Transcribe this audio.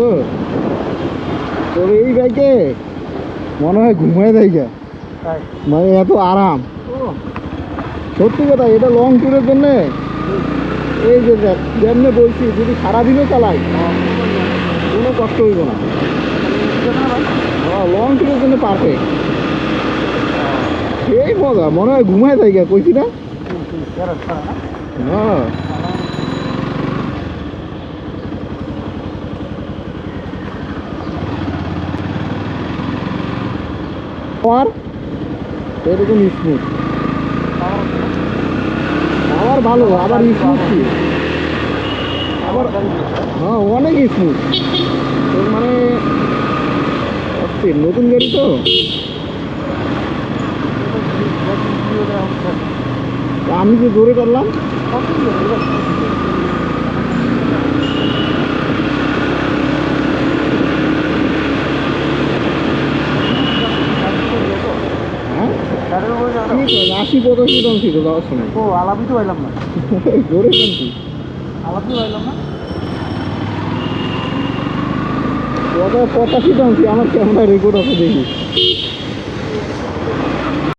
বুঝছ তোর এই বাইকে মনে হয় ঘুমায়। তাই মানে এত আরাম সত্যি কথা এটা লং ট্যুরের জন্য এই যে দেখ যেমনি বলছি যদি সারাদিনও চালাই কোনো কষ্ট হইব না লং ট্যুরের জন্য পারফেক্ট সেই মজা মনে হয় ঘুমায় গা, কইছি না হ্যাঁ আর এরকম স্মুথ আবার ভালো আবার স্মুথ কি? আবার হ্যাঁ অনেক স্মুথ তোর মানে নতুন গাড়ি তো? তা আমি যে জোরে করলাম ছিল যাওয়ার সময় ও আলাপি তো পাইলাম না। জোরে আলাপি পাইলাম না। পঁচা পঁচাশি টানছি আমার ক্যামেরা রেকর্ড আছে দেখি।